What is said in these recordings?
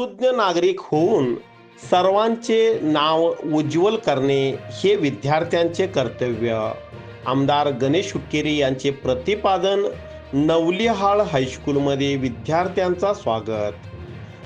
सुज्ञ नागरिक होऊन सर्वांचे नाव उज्ज्वल करणे हे विद्यार्थ्यांचे कर्तव्य. आमदार गणेश हुक्केरी यांचे प्रतिपादन नवलिहाळ हायस्कूलमध्ये विद्यार्थ्यांचा स्वागत.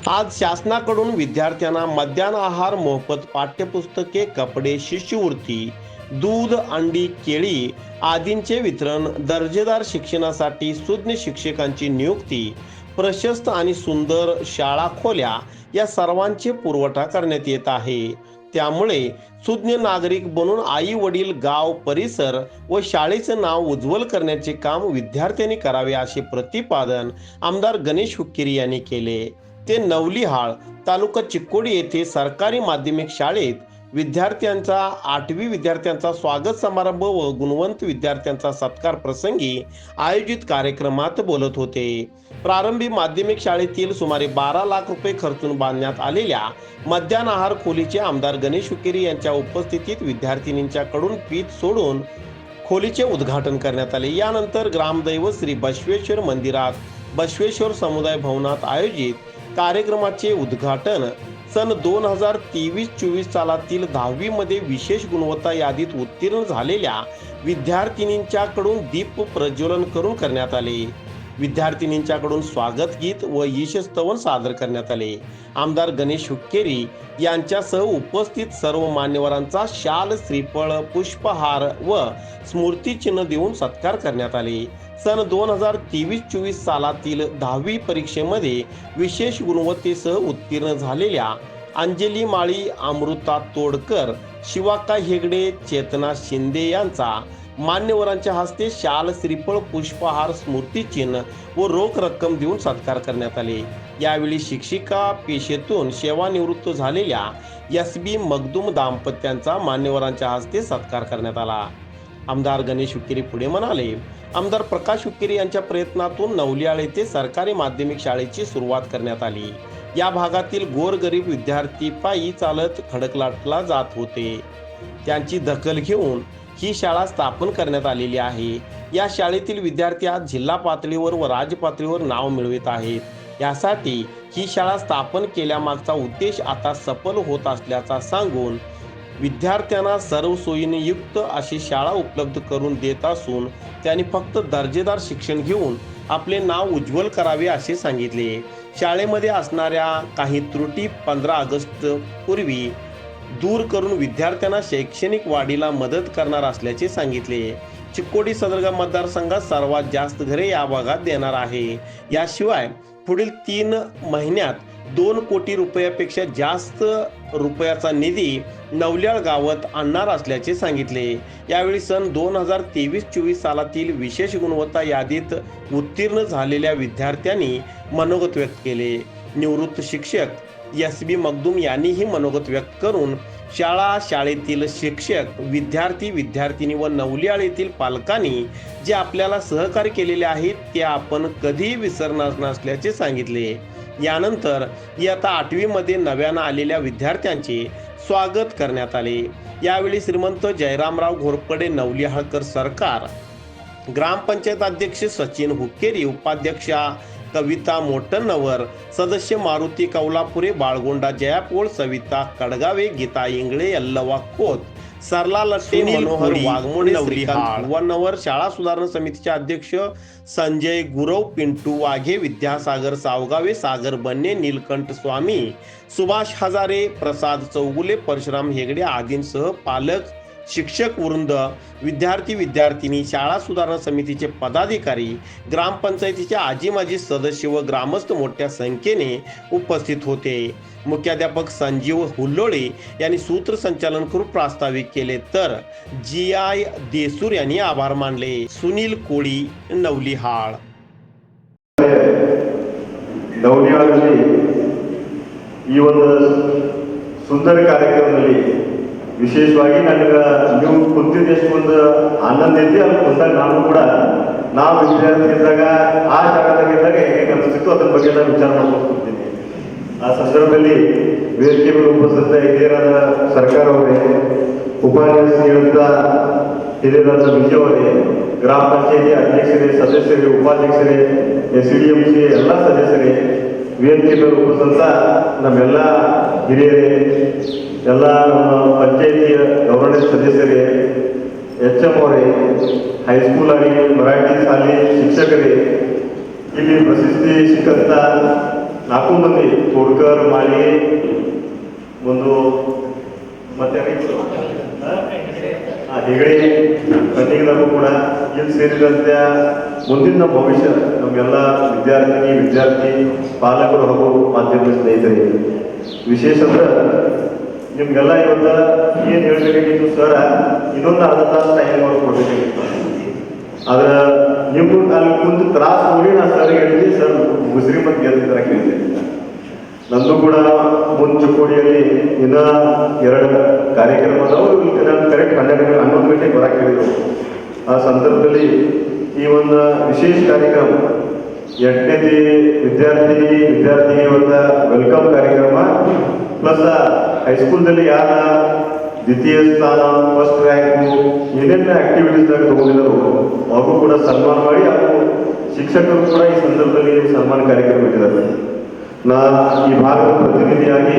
आज शासनाकडून विद्यार्थ्यांना मध्यान्ह आहार मोफत पाठ्यपुस्तके कपडे शिष्यवृत्ती दूध अंडी केळी आदींचे वितरण दर्जेदार शिक्षणासाठी सुज्ञ शिक्षकांची नियुक्ती प्रशस्त आणि सुंदर शाळा खोल्या या सर्वांचे पुरवठा करण्यात येत आहे. त्यामुळे सुज्ञ नागरिक बनून आई वडील गाव परिसर व शाळेचं नाव उज्ज्वल करण्याचे काम विद्यार्थ्यांनी करावे असे प्रतिपादन आमदार गणेश हुक्केरी यांनी केले. ते नवलिहाळ तालुका चिक्कोडी येथे सरकारी माध्यमिक शाळेत विद्यार्थ्यांचा आठवी विद्यार्थ्यांचा स्वागत समारंभ व गुणवंत विद्यार्थ्यांचा सत्कार प्रसंगी आयोजित कार्यक्रमात बोलत होते. प्रारंभी माध्यमिक शाळेतील सुमारे बारा लाख रुपये खर्चून बांधण्यात आलेल्या मध्यान्ह आहार खोलीचे आमदार गणेश हुकेरी यांच्या उपस्थितीत विद्यार्थिनींच्याकडून पीठ सोडून खोलीचे उद्घाटन करण्यात आले. यानंतर ग्रामदैवत श्री बसवेश्वर मंदिरात बसवेश्वर समुदाय भवनात आयोजित कार्यक्रमाचे उद्घाटन सन दोन हजार तेवीस चोवीस सालातील दहावीमध्ये विशेष गुणवत्ता यादीत उत्तीर्ण झालेल्या विद्यार्थिनींच्याकडून दीप प्रज्वलन करून करण्यात आले. विद्यार्थिनींच्याकडून स्वागत गीत व यशस्तवन सादर करण्यात आले. आमदार गणेश हुक्केरी यांच्यासह उपस्थित सर्व मान्यवरांचा शाल श्रीफळ पुष्पहार व स्मृतिचिन्ह देऊन सत्कार करण्यात आले. सन दोन हजार तेवीस चोवीस सालातील दहावी परीक्षेमध्ये विशेष गुणवत्तेसह उत्तीर्ण झालेल्या अंजली माळी अमृता तोडकर शिवाका हेगडे चेतना शिंदे यांचा मान्यवरांच्या हस्ते शाल श्रीफळ पुष्पहार स्मृतिचिन्ह व रोख रक्कम देऊन सत्कार करण्यात आले. यावेळी शिक्षिका पेशेतून सेवानिवृत्त झालेल्या एस बी मगदूम दाम्पत्यांचा मान्यवरांच्या हस्ते सत्कार करण्यात आला. आमदार गणेश विकेरी पुढे म्हणाले आमदार प्रकाश विकेरी यांच्या प्रयत्नातून नवलियाळ येथे सरकारी माध्यमिक शाळेची सुरुवात करण्यात आली. या भागातील गोरगरीब विद्यार्थी पायी चालत खडकलाटला जात होते. त्यांची दखल घेऊन ही शाळा स्थापन करण्यात आलेली आहे. या शाळेतील विद्यार्थी आज जिल्हा पातळीवर व राज्य पातळीवर नाव मिळवित आहेत. यासाठी ही शाळा स्थापन केल्यामागचा उद्देश आता सफल होत असल्याचा सांगून विद्यार्थ्यांना सर्व सोयीने युक्त अशी शाळा उपलब्ध करून देत असून त्यांनी फक्त दर्जेदार शिक्षण घेऊन आपले नाव उज्ज्वल करावे असे सांगितले. शाळेमध्ये असणाऱ्या काही त्रुटी पंधरा ऑगस्ट पूर्वी दूर करून विद्यार्थ्यांना शैक्षणिक वाढीला मदत करणार असल्याचे सांगितले. चिक्कोडी सदरगा मतदारसंघात सर्वात जास्त घरे या भागात देणार आहे. याशिवाय पुढील तीन महिन्यात दोन कोटी रुपयापेक्षा जास्त रुपयाचा निधी नवल्याळ गावात आणणार असल्याचे सांगितले. यावेळी सन दोन हजार तेवीस चोवीस सालातील विशेष गुणवत्ता यादीत उत्तीर्ण झालेल्या विद्यार्थ्यांनी मनोगत व्यक्त केले. निवृत्त शिक्षक एस बी मगदूम यांनीही मनोगत व्यक्त करून शाळा शाळेतील शिक्षक विद्यार्थी विद्यार्थिनी व नवलियाळ येथील पालकांनी जे आपल्याला सहकार्य केलेले आहेत ते आपण कधीही विसरणार नसल्याचे सांगितले. यानंतर इयत्ता आठवीमध्ये नव्यानं आलेल्या विद्यार्थ्यांचे स्वागत करण्यात आले. यावेळी श्रीमंत जयरामराव घोरपडे नवलिहाळकर सरकार ग्रामपंचायत अध्यक्ष सचिन हुक्केरी उपाध्यक्षा कविता मोटनवर सदस्य मारुती कौलापुरे बाळगोंडा जयापोळ सविता कडगावे गीता इंगळे यल्लवा कोत सरला लट्टे मनोहर वाघमोडे श्रीकांत नवर शाळा सुधारणा समितीचे अध्यक्ष संजय गुरव पिंटू वाघे विद्यासागर सावगावे सागर बन्ने नीलकंठ स्वामी सुभाष हजारे प्रसाद चौगुले परशुराम हेगडे आदींसह पालक शिक्षक वृंद विद्यार्थी विद्यार्थिनी शाळा सुधारणा समितीचे पदाधिकारी ग्रामपंचायतीचे आजी माजी सदस्य व ग्रामस्थ मोठ्या संख्येने उपस्थित होते मुख्याध्यापक संजीव हुल्लोळे यांनी सूत्रसंचालन करून प्रास्ताविक केले तर जी आय देसूर यांनी आभार मानले सुनील कोळी नवलिहाळ ನವನಿಯಾಳದಲ್ಲಿ ಈ ಒಂದು ಸುಂದರ ಕಾರ್ಯಕ್ರಮದಲ್ಲಿ ವಿಶೇಷವಾಗಿ ನನಗೆ ನೀವು ಕುಂತಿದ್ದ ಎಷ್ಟೊಂದು ಆನಂದ ಐತಿ ಅಲ್ಲಿ ಕುಂತಾಗ ನಾನು ಕೂಡ ನಾವು ವಿದ್ಯಾರ್ಥಿ ಇದ್ದಾಗ ಆ ಜಾಗದಾಗಿದ್ದಾಗ ಹೇಗೆ ಅನಿಸ್ತಿತ್ತು ಅದ್ರ ಬಗ್ಗೆ ನಾನು ವಿಚಾರ ಮಾಡ್ಕೊಂಡು ಕೂತೀನಿ ಆ ಸಂದರ್ಭದಲ್ಲಿ ವೇದಿಕೆ ಮೇಲೆ ಉಪಸ್ಥಿತ ಹಿರಿಯರಾದ ಸರ್ಕಾರ ಅವರೇ ಉಪಾಧ್ಯಕ್ಷ ಹಿರಿಯರಾದ ವಿಜಯ ಗ್ರಾಮ ಪಂಚಾಯತಿ ಅಧ್ಯಕ್ಷರೇ, ಸದಸ್ಯರೇ, ಉಪಾಧ್ಯಕ್ಷರೇ, ಎಸ್ ಡಿ ಎಂ ಸಿ, ಎಲ್ಲ ಸದಸ್ಯರೇ ವೇದಿಕೆ ಮೇಲೆ ಉಪಸ್ಥಿತ ನಮ್ಮೆಲ್ಲ ಹಿರಿಯರೇ, ಎಲ್ಲ ನಮ್ಮ ಪಂಚಾಯಿತಿಯ ಗೌರವಣೀಯ ಸದಸ್ಯರೇ, ಎಚ್ ಎಂ ಅವರೇ, ಹೈಸ್ಕೂಲ್ ಆಗಲಿ, ಮರಾಠಿ ಶಾಲೆ ಶಿಕ್ಷಕರೇ, ಇಲ್ಲಿ ಪ್ರಶಸ್ತಿ ಸಿಕ್ಕಂತ ನಾಲ್ಕು ಮಂದಿ ಕೋಡ್ಕರ್ ಮಾಳಿ ಒಂದು ಮತ್ತೆ? ಆ, ಹೆಗಡೆ ಕಣ್ಣಿಗದವರು ಕೂಡ ಇಲ್ಲಿ ಸೇರಿದಂತೆ ಮುಂದಿನ ನಮ್ಮ ಭವಿಷ್ಯ ನಮಗೆಲ್ಲ ವಿದ್ಯಾರ್ಥಿನಿ ವಿದ್ಯಾರ್ಥಿ ಪಾಲಕರು ಹಾಗೂ ಮಾಧ್ಯಮ ಸ್ನೇಹಿತರಿಗೆ. ವಿಶೇಷ ಅಂದ್ರೆ ನಿಮ್ಗೆಲ್ಲ ಇವತ್ತು ಏನು ಹೇಳ್ಬೇಕಾಗಿತ್ತು ಸರ್ ಇನ್ನೊಂದು ಅರ್ಧ ತಾಸು ಟೈಮ್ ಅವ್ರು ಕೊಡಬೇಕಾಗಿತ್ತು ಆದ್ರೆ ನೀವು ಅಲ್ಲಿ ಕುಂತು ತ್ರಾಸ ನೋಡಿ ನಾನು ಸರ್ ಹೇಳಿದ್ವಿ ಸರ್ ಮುಸ್ರಿ ಮತ್ತೆ ಗೆಲ್ತಿದ್ರ ಕೇಳಿದೆ ನಂದು ಕೂಡ ಮುಂಚುಕೋಡಿಯಲ್ಲಿ ದಿನ ಎರಡು ಕಾರ್ಯಕ್ರಮ ಅದಾವು ನಾನು ಕರೆಕ್ಟ್ ಹನ್ನೆರಡು ಹನ್ನೊಂದು ಗಂಟೆಗೆ ಬರಕ್ಕೆ ಹೇಳಿದರು ಆ ಸಂದರ್ಭದಲ್ಲಿ ಈ ಒಂದು ವಿಶೇಷ ಕಾರ್ಯಕ್ರಮ, ಎಂಟನೇ ವಿದ್ಯಾರ್ಥಿ ವಿದ್ಯಾರ್ಥಿಗೆ ಒಂದು ವೆಲ್ಕಮ್ ಕಾರ್ಯಕ್ರಮ, ಪ್ಲಸ್ ಹೈಸ್ಕೂಲ್ದಲ್ಲಿ ಯಾರ ದ್ವಿತೀಯ ಸ್ಥಾನ, ಫಸ್ಟ್ ರ್ಯಾಂಕು, ಏನೇನು ಆಕ್ಟಿವಿಟೀಸ್ದಾಗ ತಗೊಂಡಿದ್ರು ಅವರು ಕೂಡ ಸನ್ಮಾನ ಮಾಡಿ, ಹಾಗೂ ಶಿಕ್ಷಕರು ಕೂಡ ಈ ಸಂದರ್ಭದಲ್ಲಿ ಸನ್ಮಾನ ಕಾರ್ಯಕ್ರಮ ಇಟ್ಟಿದ್ದಾರೆ. ನಾ ಈ ಭಾಗದ ಪ್ರತಿನಿಧಿಯಾಗಿ,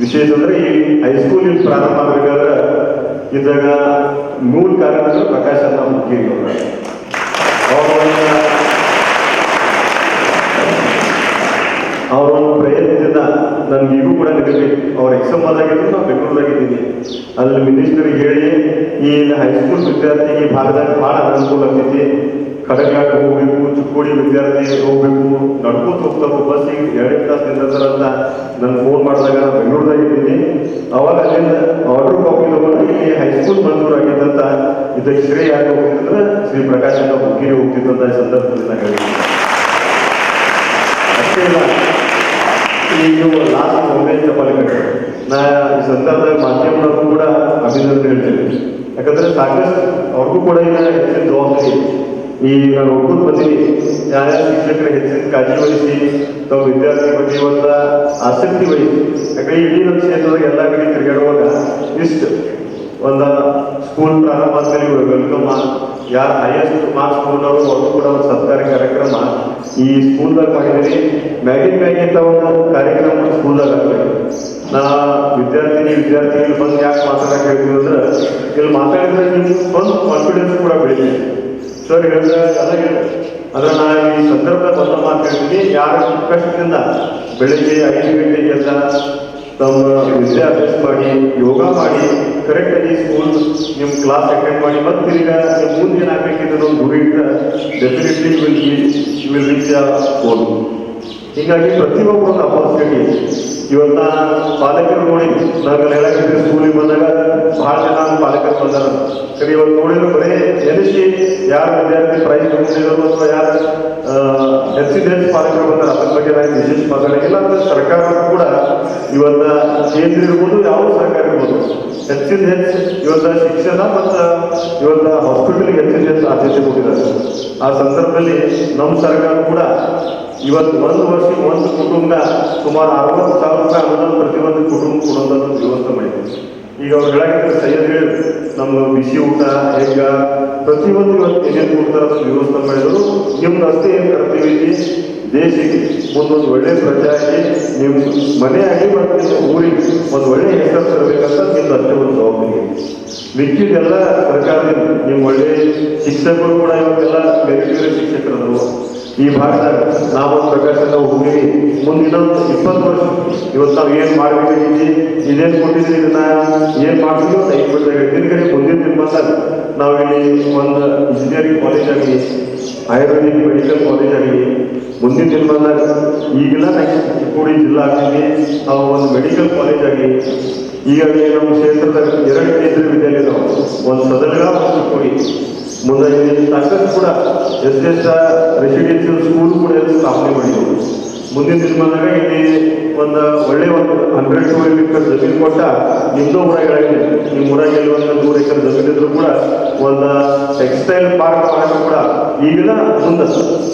ವಿಶೇಷ ಅಂದ್ರೆ ಈ ಹೈಸ್ಕೂಲ್ ಇಲ್ಲಿ ಪ್ರಾರಂಭ ಆಗಬೇಕಾದ್ರೆ ಇದ್ದಾಗ ಮೂಲ ಕಾರ್ಯದರ್ಶಿ ಪ್ರಕಾಶ್ ಅನ್ನ ಮುಖ್ಯ ಅವರ ಒಂದು ಪ್ರಯತ್ನದಿಂದ ನನ್ಗೆ ಈಗೂ ಕೂಡ ನೆನಪಿ ಅವ್ರ ಎಕ್ಸಾಮ್ ಆದಾಗಿದ್ರು ನಾವು ಬೆಂಗಳೂರಾಗಿದ್ದೀನಿ ಅಲ್ಲಿ ಮಿನಿಸ್ಟರ್ಗೆ ಹೇಳಿ ಈ ಹೈಸ್ಕೂಲ್ ವಿದ್ಯಾರ್ಥಿಗೆ ಭಾಗದಾಗ ಭಾಳ ಅನುಕೂಲ ಆಗ್ತೈತಿ. ಕಡಗಾಟ ಹೋಗ್ಬೇಕು, ಚಿಕ್ಕೋಡಿ ವಿದ್ಯಾರ್ಥಿ ಹೋಗ್ಬೇಕು, ನಡ್ಕೋತ ಹೋಗ್ತಾವ ಬಸ್ಸಿಗೆ ಎರಡು ತಾಸು ನಿಂದಿರ್ತಾರಂತ ನಾನು ಫೋನ್ ಮಾಡಿದಾಗ ನಾನು ಬೆಂಗಳೂರದಾಗ ಇದ್ದೀನಿ. ಅವಾಗ ಅಲ್ಲಿಂದ ಆರ್ಡರ್ ಕಾಪಿ ತಗೊಂಡು ಇಲ್ಲಿ ಹೈಸ್ಕೂಲ್ ಮಂಜೂರಾಗಿದ್ದಂತ ಇದಕ್ಕೆ ಶ್ರೀ ಯಾಕೆ ಹೋಗ್ತಿದ್ರೆ ಶ್ರೀ ಪ್ರಕಾಶ್ ಅಂತ ಹುಗ್ಗಿರಿ ಹೋಗ್ತಿದ್ದಂತ ಸಂದರ್ಭದಲ್ಲಿ ನಾನು ಹೇಳಿದ್ದೀನಿ. ಅಷ್ಟೇ ಇಲ್ಲ ಇದು ಲಾಸ್ಟ್ ಮೊಬೈಲ್ ಚಪಾಲಿ ನಾ ಈ ಸಂದರ್ಭದಲ್ಲಿ ಮಾಧ್ಯಮದವ್ರಿಗೂ ಕೂಡ ಅಭಿನಂದನೆ ಹೇಳ್ತೇನೆ ಯಾಕಂದ್ರೆ ಸಾಕಷ್ಟು ಅವ್ರಿಗೂ ಕೂಡ ಈಗ ಹೆಚ್ಚಿನ ಜವಾಬ್ದಾರಿ ಈ ಬಂದೀನಿ ಯಾರ್ಯಾರ ಶಿಕ್ಷಕರು ಹೆಚ್ಚಿನ ಕಾಳಜಿ ವಹಿಸಿ, ತಾವು ವಿದ್ಯಾರ್ಥಿ ಬಗ್ಗೆ ಒಂದು ಆಸಕ್ತಿ ವಹಿಸಿ ಯಾಕಂದ್ರೆ ಇಡೀ ನಮ್ಮ ಕ್ಷೇತ್ರದಾಗ ಎಲ್ಲ ಕಡೆ ತಿರುಗಾಡುವಾಗ ಇಷ್ಟು ಒಂದು ಸ್ಕೂಲ್ ಪ್ರಾರಂಭ ಆದ್ಮೇಲೆ ವೆಲ್ಕಮ್ ಯಾರು ಹೈಯೆಸ್ಟ್ ಮಾರ್ಕ್ಸ್ ತಗೊಂಡವರು ಅವರು ಕೂಡ ಒಂದು ಸರ್ಕಾರಿ ಕಾರ್ಯಕ್ರಮ. ಈ ಸ್ಕೂಲ್ದಾಗ ಮಾಡಿದ್ದೀವಿ ಮ್ಯಾಗಿನ್ ಮ್ಯಾಗಿಂತ ಒಂದು ಕಾರ್ಯಕ್ರಮ ಸ್ಕೂಲ್ದಾಗ ಆಗ್ಬೇಕು ನಾ ವಿದ್ಯಾರ್ಥಿನಿ, ವಿದ್ಯಾರ್ಥಿಗಳು ಬಂದು ಯಾಕೆ ಮಾತಾಡಕ್ಕೆ ಹೇಳ್ತೀವಿ ಅಂದ್ರೆ, ಇಲ್ಲಿ ಮಾತಾಡಿದ್ರೆ ನಿಮ್ಗೆ ಸ್ವಂತ ಕಾನ್ಫಿಡೆನ್ಸ್ ಕೂಡ ಬೆಳೀತದೆ ಸರ್ ಹೇಳಿದ್ರೆ ಎಲ್ಲ ಹೇಳಿದ್ರು ಅದ್ರ ನಾ ಈ ಸಂದರ್ಭದಲ್ಲಿ ಬಂದ ಮಾತು ಹೇಳ್ತೀನಿ ಯಾರ ಕಷ್ಟದಿಂದ ಬೆಳಿಗ್ಗೆ ಐದು ಗಂಟೆಗೆ ಎದ್ದ ತಮ್ಮ ವಿದ್ಯಾಭ್ಯಾಸ ಮಾಡಿ, ಯೋಗ ಮಾಡಿ, ಕರೆಕ್ಟಾಗಿ ಸ್ಕೂಲ್ ನಿಮ್ಮ ಕ್ಲಾಸ್ ಅಟೆಂಡ್ ಮಾಡಿ ಮತ್ತೆ ಈಗ ನಿಮ್ಮ ಮುಂದೆ ಏನಾಗಬೇಕಿದ್ರೆ ಒಂದು ಗುರಿ ಇಟ್ಟರೆ definitely will will reach goal ಹೀಗಾಗಿ ಪ್ರತಿಯೊಬ್ಬರು ಒಂದು ಅಪರ್ಚುನಿಟಿ ಇವತ್ತ ಪಾಲಕರು ನೋಡಿ ನಾನು ಹೇಳಕ್ಕಿದ್ರೆ ಸ್ಕೂಲಿಗೆ ಬಂದಾಗ ಬಹಳ ಜನ ಪಾಲಕರು ಬಂದಾರ. ಸರಿ ಇವತ್ತು ನೋಡಿದ್ರೆ ಬರೀ ಎನಿಸಿ ಯಾರು ವಿದ್ಯಾರ್ಥಿ ಪ್ರೈಸ್ ತಗೊಂಡಿದ್ರು ಅಥವಾ ಯಾರು ಎಕ್ಸಿಡೆಂಟ್ ಹೆಚ್ಚು ಪಾಲಕರು ಬಂದಾರ ಅದ್ರ ಬಗ್ಗೆ ನಾನು ವಿಶೇಷ ಮಾತಾಡೋಂಗಿಲ್ಲ ಅಂದ್ರೆ ಸರ್ಕಾರ ಕೂಡ ಇವತ್ತ ಕೇಂದ್ರ ಇರ್ಬೋದು ಯಾವ ಸರ್ಕಾರ ಇರ್ಬೋದು. ಹೆಚ್ಚಿನ ಹೆಚ್ಚು ಇವತ್ತ ಶಿಕ್ಷಣ ಮತ್ತು ಇವತ್ತ ಹಾಸ್ಪಿಟಲ್ಗೆ ಹೆಚ್ಚಿನ ಹೆಚ್ಚು ಆ ಸಂದರ್ಭದಲ್ಲಿ ನಮ್ಮ ಸರ್ಕಾರ ಕೂಡ ಇವತ್ತು ಒಂದು ವರ್ಷ ಒಂದು ಕುಟುಂಬ ಸುಮಾರು ಅರವತ್ತು ಸಾವಿರ ರೂಪಾಯಿ ಅನುದಾನ ಪ್ರತಿಯೊಂದು ಕುಟುಂಬ ಕೊಡುವಂಥದ್ದು ವ್ಯವಸ್ಥೆ ಮಾಡಿದೆ. ಈಗ ಅವ್ರು ಹೇಳಕ್ಕೆ ಸೈಯದ್ ಹೇಳಿ ನಮ್ಮ ಬಿಸಿ ಊಟ ಹೆಗ್ಗ ಪ್ರತಿಯೊಂದು ಇವತ್ತು ಏನೇನು ಕೊಡ್ತಾರೆ ವ್ಯವಸ್ಥೆ ಮಾಡಿದರು. ನಿಮ್ಮ ಅಷ್ಟೇ ಏನು ಕರ್ತವ್ಯ ದೇಶಕ್ಕೆ ಒಂದೊಂದು ಒಳ್ಳೆ ಪ್ರಜೆ ಆಗಿ ನಿಮ್ಮ ಮನೆ ಆಗಿ ಮತ್ತು ನಿಮ್ಮ ಊರಿಗೆ ಒಂದು ಒಳ್ಳೆ ಹೆಸರು ತರಬೇಕಂತ ನಿಮ್ದು ಅಷ್ಟೇ ಒಂದು ಜವಾಬ್ದಾರಿ. ಮಿಕ್ಕಿದೆಲ್ಲ ಸರ್ಕಾರದಿಂದ, ನಿಮ್ಮ ಒಳ್ಳೆ ಶಿಕ್ಷಕರು ಕೂಡ ಇವಾಗೆಲ್ಲ ಬೇರೆ ಬೇರೆ ಶಿಕ್ಷಕರದು ಈ ಭಾಗದಾಗ ನಾವು ಪ್ರಕಾಶ ನಾವು ಮುಂದಿನ ಇಪ್ಪತ್ತು ವರ್ಷ. ಇವತ್ತು ನಾವು ಏನು ಮಾಡಬೇಕಿದ್ದೀವಿ ಇದೇನು ಕೊಟ್ಟಿದ್ದೀವಿ ಇದನ್ನ? ಏನು ಮಾಡ್ತೀವಿ ಅಂತ ಐದು ವರ್ಷ ಹಿಂದಿನ ಕಡೆ ಮುಂದಿನ ದಿನಮಾನ ನಾವು ಇಲ್ಲಿ ಒಂದು ಇಂಜಿನಿಯರಿಂಗ್ ಕಾಲೇಜ್ ಆಗಲಿ ಆಯುರ್ವೇದಿಕ್ ಮೆಡಿಕಲ್ ಕಾಲೇಜ್ ಆಗಲಿ ಮುಂದಿನ ದಿನಮಾನದಾಗ ಈಗೆಲ್ಲ ಚಿಕ್ಕೋಡಿ ಜಿಲ್ಲಾ ಆಗಲಿ ನಾವು ಒಂದು ಮೆಡಿಕಲ್ ಕಾಲೇಜ್ ಆಗಲಿ ಈಗಾಗಲೇ ನಮ್ಮ ಕ್ಷೇತ್ರದಾಗ ಎರಡು ಕೇಂದ್ರ ವಿದ್ಯಾಲಯ ಇದಾವೆ ಒಂದು ಸದನಗ ಒಂದು ಚಿಕ್ಕೋಡಿ. ಮುಂದೆ ಸಾಕಷ್ಟು ಕೂಡ ಎಸ್ ಎಸ್ ರೆಸಿಡೆನ್ಷಿಯಲ್ ಸ್ಕೂಲ್ ಕೂಡ ಸ್ಥಾಪನೆ ಮಾಡಿದ್ರು. ಮುಂದಿನ ದಿನಮಾನದಾಗ ಇಲ್ಲಿ ಒಂದು ಒಳ್ಳೆ ಒಂದು ಹಂಡ್ರೆಡ್ ಟು ಎಕರ್ ಜಮೀನು ಕೊಟ್ಟ ನಿಮ್ದು ಊರಾಗಿದೆ ನಿಮ್ಮ ಊರಾಗಿ ಒಂದು ನೂರು ಎಕರೆ ಜಮೀನು ಇದ್ರು ಕೂಡ ಒಂದು ಟೆಕ್ಸ್ಟೈಲ್ ಪಾರ್ಕ್ ಮಾಡಕ್ಕೆ ಕೂಡ ಈಗಿನ ಮುಂದೆ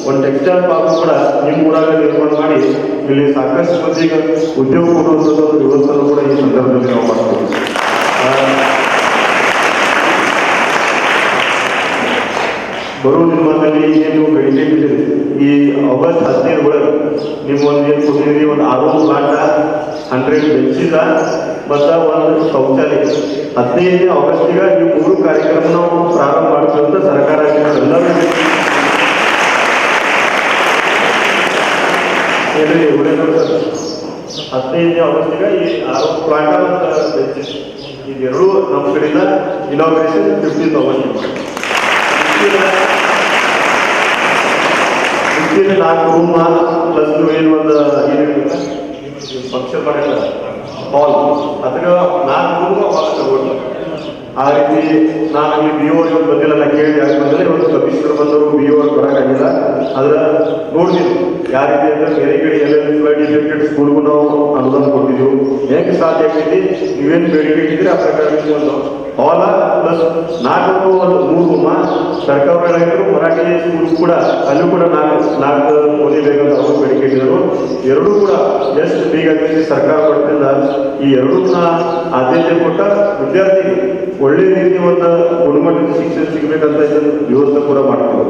ಒಂದು ಟೆಕ್ಸ್ಟೈಲ್ ಪಾರ್ಕ್ ಕೂಡ ನಿಮ್ಮ ಊರಾಗ ನಿರ್ಮಾಣ ಮಾಡಿ ಇಲ್ಲಿ ಸಾಕಷ್ಟು ಮಂದಿಗೆ ಉದ್ಯೋಗ ಕೊಡುವಂಥದ್ದು ಒಂದು ವ್ಯವಸ್ಥೆ ಕೂಡ ಈ ಸಂದರ್ಭದಲ್ಲಿ ನಾವು ಮಾಡ್ತೀವಿ ಬರೋ ನಿಮ್ಮಲ್ಲಿ ಏನು ಬೆಳಿಗ್ಗೆ ಬಿಟ್ಟಿದೆ ಈ ಆಗಸ್ಟ್ ಹದಿನೈದು ಒಳಗೆ ನಿಮ್ಮ ಒಂದು ಏನು ಕೊಟ್ಟಿದ್ದೀರಿ? ಒಂದು ಆರು ಪ್ಲಾಟ ಹಂಡ್ರೆಡ್ ಬೆಂಚಿದ ಮತ್ತು ಒಂದು ಶೌಚಾಲಯ. ಹದಿನೈದನೇ ಆಗಸ್ಟಿಗೆ ಈ ಮೂರು ಕಾರ್ಯಕ್ರಮ ನಾವು ಪ್ರಾರಂಭ ಅಂತ ಸರ್ಕಾರ ಎಲ್ಲರೂ ಹದಿನೈದನೇ ಆಗಸ್ಟಿಗೆ ಈ ಆರೋಗ್ಯ ಪ್ಲಾಂಟ್ ಬೆಂಚಸ್ ಇದೆರಡು ನಮ್ಮ ಕಡೆಯಿಂದ ಇನಾಗ್ರೇಷನ್ ಫಿಫ್ಟೀನ್ ಆಗಸ್ಟ್ ಫಿಫ್ಟೀನ್ ನಾಲ್ಕು ರೂಮ್ ಪ್ಲಸ್ ಏನು ಒಂದು ಏನಿಲ್ಲ ಫಂಕ್ಷನ್ ಮಾಡಿಲ್ಲ ಹಾಲ್ ಅದಕ್ಕೆ ನಾಲ್ಕು ರೂಮ್ ಹಾಲ್ ತಗೊಂಡು ಆ ರೀತಿ ನಾನು ಅಲ್ಲಿ ಬಿ ಓ ಬಂದಿಲ್ಲ ನಾ ಕೇಳಿ ಯಾಕೆ ಬಂದಿಲ್ಲ ಇವತ್ತು ಕಮಿಷನರ್ ಬಂದವರು ಬಿ ಓ ಬರೋಕ್ಕಾಗಿಲ್ಲ. ಅದ್ರ ನೋಡ್ತೀನಿ. ಯಾವ ರೀತಿ ಅಂದ್ರೆ ಬೇರೆ ಕಡೆ ಎಲ್ಲ ಫ್ಲಡ್ ಸ್ಕೂಲ್ಗೂ ನಾವು ಅನುದಾನ ಕೊಟ್ಟಿದ್ದೆವು ಹೆಂಗೆ ಸಾಧ್ಯ ಆಗ್ತೈತಿ ನೀವೇನು ಬೇಡಿಕೆ ಇಟ್ಟಿದ್ರೆ ಆ ಪ್ರಕಾರ ಒಂದು ಹಾಲ ಪ್ಲಸ್ ನಾಲ್ಕು ಒಂದು ಮೂರು ರೂಮ ಸರ್ಕಾರಗಳಾಗಿದ್ರು ಮರಾಠಿ ಸ್ಕೂಲ್ ಕೂಡ ಅಲ್ಲೂ ಕೂಡ ನಾಲ್ಕು ನಾಲ್ಕು ಓದಿಬೇಕಂತ ಅವರು ಬೇಡಿಕೆ ಇಟ್ಟಿದ್ರು ಎರಡೂ ಕೂಡ ಎಷ್ಟು ಬೇಗ ಸರ್ಕಾರ ಕೊಟ್ಟಿಂದ ಈ ಎರಡೂ ಆದ್ಯತೆ ಕೊಟ್ಟ ವಿದ್ಯಾರ್ಥಿಗೆ ಒಳ್ಳೆ ರೀತಿ ಒಂದು ಗುಣಮಟ್ಟದ ಶಿಕ್ಷಣ ಸಿಗಬೇಕಂತ ಇದನ್ನು ವ್ಯವಸ್ಥೆ ಕೂಡ ಮಾಡ್ತೀವಿ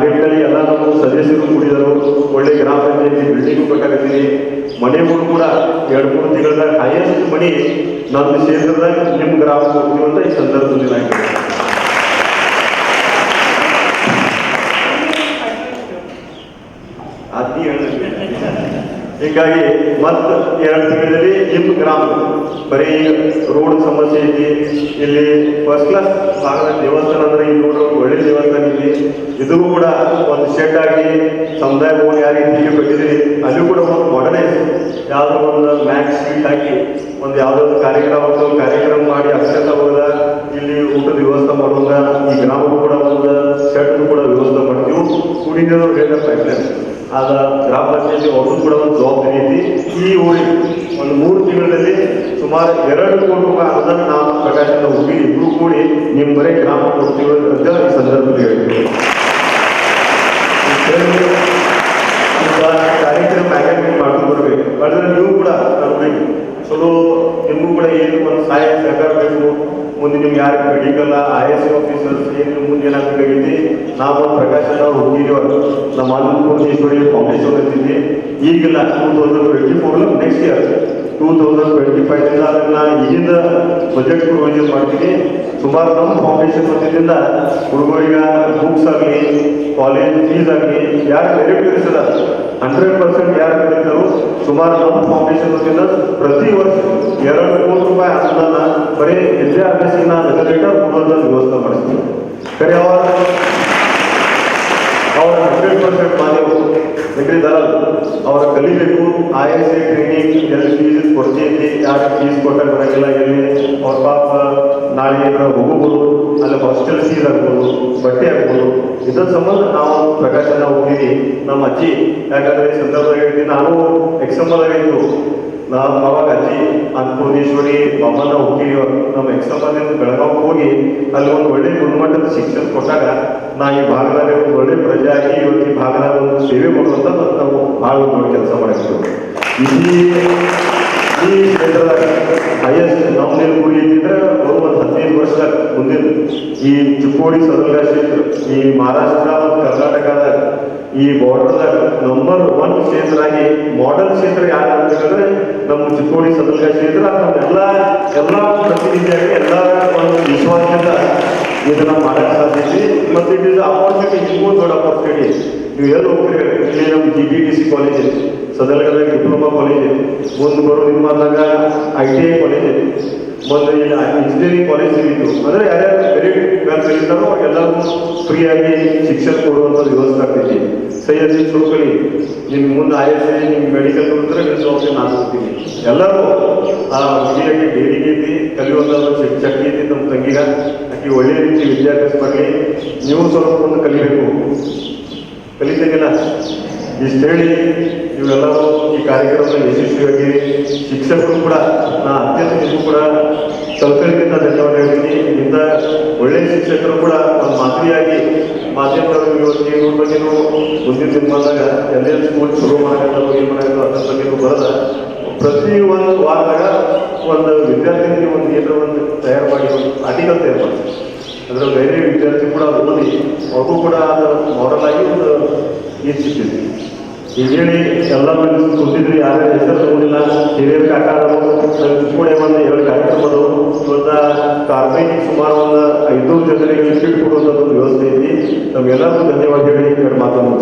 ನಿಟ್ಟಿನಲ್ಲಿ ಎಲ್ಲ ನಮ್ಮ ಸದಸ್ಯರು ಕೂಡಿದರು. ಒಳ್ಳೆ ಗ್ರಾಮ ಪಂಚಾಯತಿ ಬಿಲ್ಡಿಂಗು ಮನೆ ಮನೆಗಳು ಕೂಡ ಎರಡು ಮೂರು ತಿಂಗಳದಾಗ ಹೈಯೆಸ್ಟ್ ಮನಿ ನನ್ನ ಕ್ಷೇತ್ರದಾಗ ನಿಮ್ಮ ಗ್ರಾಮ ಕೊಡ್ತೀವಿ ಅಂತ ಈ ಸಂದರ್ಭದಲ್ಲಿ ನಾನು ಹೇಳ್ತೀನಿ. ಅತಿ ಹೇಳಿದ್ವಿ ಹೀಗಾಗಿ ಮತ್ತೆ ಎರಡು ತಿಂಗಳಲ್ಲಿ ನಿಮ್ಮ ಗ್ರಾಮ, ಬರೀ ರೋಡ್ ಸಮಸ್ಯೆ ಐತಿ. ಇಲ್ಲಿ ಫಸ್ಟ್ ಕ್ಲಾಸ್ ಭಾಗದ ದೇವಸ್ಥಾನ ಅಂದರೆ ಈ ರೋಡ್ ಒಳ್ಳೆ ದೇವಸ್ಥಾನ ಇಲ್ಲಿ. ಇದು ಕೂಡ ಒಂದು ಶೆಡ್ ಆಗಿ ಸಮುದಾಯ ಭವನ ಯಾವ ರೀತಿ ಕಟ್ಟಿದ್ರಿ ಅಲ್ಲಿ ಕೂಡ ಒಂದು ಮಾಡರ್ನೈಸ್ ಯಾವುದೋ ಒಂದು ಮ್ಯಾಕ್ ಶೀಟ್ ಹಾಕಿ ಒಂದು ಯಾವುದೋ ಕಾರ್ಯಕ್ರಮ ಕಾರ್ಯಕ್ರಮ ಮಾಡಿ ಅಕ್ಷತ ಹೋದ ಇಲ್ಲಿ ಊಟದ ವ್ಯವಸ್ಥೆ ಮಾಡುವಾಗ ಈ ಗ್ರಾಮ ಕೂಡ ಒಂದು ಶೆಡ್ ಕೂಡ ವ್ಯವಸ್ಥೆ ಮಾಡ್ತೀವಿ ಹೇಳ್ತಾ ಪೈಪ್ಲೈನ್ ಆದ ಗ್ರಾಮ ಪಂಚಾಯತಿ ಅವರು ಕೂಡ ಒಂದು ಜವಾಬ್ದಾರಿ ಐತಿ. ಈ ಊರಿಗೆ ಒಂದು ಮೂರು ತಿಂಗಳಲ್ಲಿ ಸುಮಾರು ಎರಡು ಕೋಟಿ ರೂಪಾಯಿ ಅನುದಾನ ನಾವು ಪ್ರಕಾಶನ ಹೋಗಿ ಇಬ್ಬರು ಕೂಡಿ ನಿಮ್ಮ ಬರೀ ಗ್ರಾಮ ಕೊಡ್ತೀವಿ ಅಂತ ಈ ಸಂದರ್ಭದಲ್ಲಿ ಹೇಳ್ತೀವಿ ಕಾರ್ಯಕ್ರಮ ಮ್ಯಾನೇಜ್ಮೆಂಟ್ ಮಾಡ್ಕೊಂಡು ಬರ್ಬೇಕು. ಮಾಡಿದ್ರೆ ನೀವು ಕೂಡ ನಮಗೆ ಚಲೋ ನಿಮಗೂ ಕೂಡ ಏನು ಒಂದು ಸಹಾಯ ಸಹಕಾರ ಬೇಕು. ಮುಂದೆ ನಿಮ್ಗೆ ಯಾರು ಮೆಡಿಕಲ್ ಐ ಎಸ್ ಆಫೀಸರ್ಸ್ ಏನಾಗಬೇಕಾಗೈತಿ ನಾವು ಪ್ರಕಾಶನ ಹೋಗಿದ್ದೀವ ನಮ್ಮ ಅನ್ನಪೂರ್ಣೇಶ್ವರಿ ಫೌಂಡೇಶನ್ ಅಂತಿದ್ವಿ ಈಗಿಲ್ಲ twenty four next year two thousand twenty five ಇಂದ ಅದನ್ನ ಈಗಿಂದ ಬಜೆಟ್ ಪ್ರೊವಿಷನ್ ಮಾಡ್ತೀನಿ ಸುಮಾರು ನಮ್ಮ ಫೌಂಡೇಶನ್ ವತಿಯಿಂದ ಹುಡುಗರಿಗೆ ಬುಕ್ಸ್ ಆಗಲಿ ಕಾಲೇಜ್ ಫೀಸ್ ಆಗಲಿ, ಯಾರು ಮೆರಿಟೋರಿಯಸ್ ಅದ ಹಂಡ್ರೆಡ್ ಪರ್ಸೆಂಟ್ ಯಾರು ಕಲಿತರು ಸುಮಾರು ನಮ್ಮ ಫೌಂಡೇಶನ್ ವತಿಯಿಂದ ಪ್ರತಿ ವರ್ಷ ಎರಡು ಕೋಟಿ ರೂಪಾಯಿ ಅನುದಾನ ಬರೀ ವಿದ್ಯಾಭ್ಯಾಸಿನ ನಗರೇಟ ಕೊಡುವಂಥ ವ್ಯವಸ್ಥೆ ಮಾಡಿಸ್ತೀವಿ. ಕರೆ ಅವರ ಅವರ ಹಂಡ್ರೆಡ್ ಪರ್ಸೆಂಟ್ ಮಾಧ್ಯಮ ಯಾಕಂದ್ರೆ ಅವರ ಕಲಿಬೇಕು ಐ ಎಸ್ ಎ ಟ್ರೈನಿಂಗ್ ಎಲ್ಲಿ ಫೀಸ್ ಕೊಡ್ತೈತಿ ಯಾರು ಫೀಸ್ ಕೊಟ್ಟಾಗ ಬರಂಗಿಲ್ಲ ಎಲ್ಲಿ ಅವ್ರ ಪಾಪ ನಾಳೆ ಹೋಗ್ಬೋದು, ಅಲ್ಲಿ ಹಾಸ್ಟೆಲ್ ಫೀಸ್ ಆಗ್ಬೋದು, ಬಟ್ಟೆ ಆಗ್ಬೋದು. ಇದರ ಸಂಬಂಧ ನಾವು ಪ್ರಕಾಶನ ಹೋಗಿದ್ವಿ ನಮ್ಮ ಅಜ್ಜಿ, ಯಾಕಂದ್ರೆ ಸಂದರ್ಭದಲ್ಲಿ ನಾನು ಎಕ್ಸಾಂಪಲ್ ಆಗಿದ್ದು ನಾವು ಅವಾಗ ಅಜ್ಜಿ ಅನ್ನಪೂರ್ಣೇಶ್ವರಿ ಬಾಬನ ಹೋಗಿದ್ದೀವಿ ನಮ್ಮ ಎಕ್ಸಾಂಪಲ್ದಿಂದ ಬೆಳಗಾವಿಗೆ ಹೋಗಿ ಅಲ್ಲಿ ಒಂದು ಒಳ್ಳೆ ಗುಣಮಟ್ಟದ ಶಿಕ್ಷಣ ಕೊಟ್ಟಾಗ ನಾ ಈ ಭಾಗದಾಗ ಒಂದು ಒಳ್ಳೆ ಪ್ರಜೆ ಆಗಿ ಇವತ್ತು ಈ ಭಾಗದಾಗ ಒಂದು ಸೇವೆ ಮತ್ತು ನಾವು ಭಾಳ ಒಂದು ದೊಡ್ಡ ಕೆಲಸ ಮಾಡಿರ್ತೀವಿ ಈ ಕ್ಷೇತ್ರದಾಗ ಹೈಯೆಸ್ಟ್ ನಮ್ಮನೇಲಿ ಗುರಿ ಬರುವ ಒಂದು ಹದಿನೈದು ವರ್ಷದಾಗ ಮುಂದಿನ ಈ ಚಿಕ್ಕೋಡಿ ಸದರ್ಗ ಕ್ಷೇತ್ರ, ಈ ಮಹಾರಾಷ್ಟ್ರ ಮತ್ತು ಕರ್ನಾಟಕದಾಗ ಈ ಬಾರ್ಡರ್ದಾಗ ನಂಬರ್ ಒನ್ ಕ್ಷೇತ್ರ ಆಗಿ ಮಾಡೆಲ್ ಕ್ಷೇತ್ರ ಯಾರು ಅಂತಂದ್ರೆ ನಮ್ಮ ಚಿಕ್ಕೋಡಿ ಸದರ್ಗ ಕ್ಷೇತ್ರ ನಮ್ಮೆಲ್ಲ ಎಲ್ಲ ಪ್ರತಿನಿಧಿಯಾಗಿ ಎಲ್ಲ ಒಂದು ವಿಶ್ವಾಸದಿಂದ ಇದನ್ನ ಮಾಡಕ್ಕೆ ಸಾಧ್ಯತೆ ಮತ್ತು ಇಟ್ ಇಸ್ ಅಪಾರ್ಚುನಿಟಿ ಇನ್ನೂ ದೊಡ್ಡ ಅಪಾರ್ಚುನಿಟಿ ನೀವು ಎಲ್ಲಿ ಹೋಗ್ತೀರಿ ಇಲ್ಲಿ ನಮ್ಮ G B D C college ಇದೆ. ಸದರ್ಗದಾಗ ಡಿಪ್ಲೊಮಾ ಕಾಲೇಜ್ ಇದೆ. ಮುಂದೆ ಬರೋ ನಿಮ್ಮ ಐ ಟಿ ಐ ಕಾಲೇಜ್ ಇದೆ. ಒಂದು ಈಗ ಇಂಜಿನಿಯರಿಂಗ್ ಕಾಲೇಜ್ ಸಿಗಿತ್ತು ಅಂದರೆ ಯಾರ್ಯಾರು ಮೆರಿಟ್ ವೆಲ್ ಕಲಿತಾರೋ ಎಲ್ಲರಿಗೂ ಫ್ರೀಯಾಗಿ ಶಿಕ್ಷಣ ಕೊಡುವಂಥ ವ್ಯವಸ್ಥೆ ಆಗ್ತೈತಿ. ಸೈಯದ್ ಚೌಕಳಿ ನಿಮ್ಮ ಮುಂದೆ ಐ ಎಸ್ ಐ ನಿಮ್ಮ ಮೆಡಿಕಲ್ ನೋಡಿದ್ರೆ ನಿಮ್ಮ ಜಾಬ್ಗೆ ನಾನು ಹೋಗ್ತೀನಿ ಎಲ್ಲರೂ ಆ ಹುಡುಗಿಯಾಗಿ ಐತಿ ಕಲಿಯುವಂಥ ಶಕ್ತಿ ಐತಿ ನಮ್ಮ ತಂಗಿಗ ಆಕೆ ಒಳ್ಳೆ ರೀತಿ ವಿದ್ಯಾಭ್ಯಾಸ ಮಾಡಲಿ. ನೀವು ಸ್ವಲ್ಪ ಒಂದು ಕಲಿಬೇಕು. ಕಲಿತೀನಿಲ್ಲ ಇಷ್ಟು ಹೇಳಿ ನೀವೆಲ್ಲರೂ ಈ ಕಾರ್ಯಕ್ರಮದ ಯಶಸ್ವಿಯಾಗಿ ಶಿಕ್ಷಕರು ಕೂಡ, ನಾ ಅತ್ಯಂತ ನಿಮಗೂ ಕೂಡ ಸೌಕರ್ಯದಿಂದ ಧನ್ಯವಾದ ಹೇಳ್ತೀನಿ. ನಿಮ್ಮಿಂದ ಒಳ್ಳೆಯ ಶಿಕ್ಷಕರು ಕೂಡ ಒಂದು ಮಾದರಿಯಾಗಿ ಮಾಧ್ಯಮದವರು ಇವತ್ತು ಇವ್ರ ಬಗ್ಗೆನೂ ಮುಂದಿನ ದಿನಮಾನದಾಗ ಎಲ್ಲ ಸ್ಕೂಲ್ ಶುರು ಮಾಡೋದು ಏನು ಮಾಡೋದು ಅದ್ರ ಬಗ್ಗೆನೂ ಪ್ರತಿ ಒಂದು ವಾರದಾಗ ಒಂದು ವಿದ್ಯಾರ್ಥಿಗಳಿಗೆ ಒಂದು ಏನೋ ಒಂದು ತಯಾರು ಮಾಡಿ ಒಂದು ಆರ್ಟಿಕಲ್ ತಯಾರು ಮಾಡಿ ಅದರ ಬೇರೆ ವಿದ್ಯಾರ್ಥಿ ಕೂಡ ಓದಿ, ಅವ್ರಿಗೂ ಕೂಡ ಅದು ಮಾಡಲಾಗಿ ಒಂದು ಸಿಕ್ಕಿದ್ವಿ ಈಗ ಹೇಳಿ ಎಲ್ಲ ಕೂತಿದ್ರಿ, ಯಾರು ಹೆಸರು ತಗೊಂಡಿಲ್ಲ. ಹಿರಿಯರು ಕಾಕಾರವರು ಕೂಡ ಒಂದು ಏಳು ಕಾರ್ಯಕ್ರಮದವು ಇವತ್ತ ಕಾರ್ಮಿಕ ಸುಮಾರು ಒಂದು ಐದು ಜನರಿಗೆ ಸೀಟ್ ಕೊಡುವಂಥದ್ದು ವ್ಯವಸ್ಥೆ ಐತಿ ನಮಗೆಲ್ಲರಿಗೂ ಧನ್ಯವಾದ ಹೇಳಿ ಎರಡು ಮಾತನ್ನು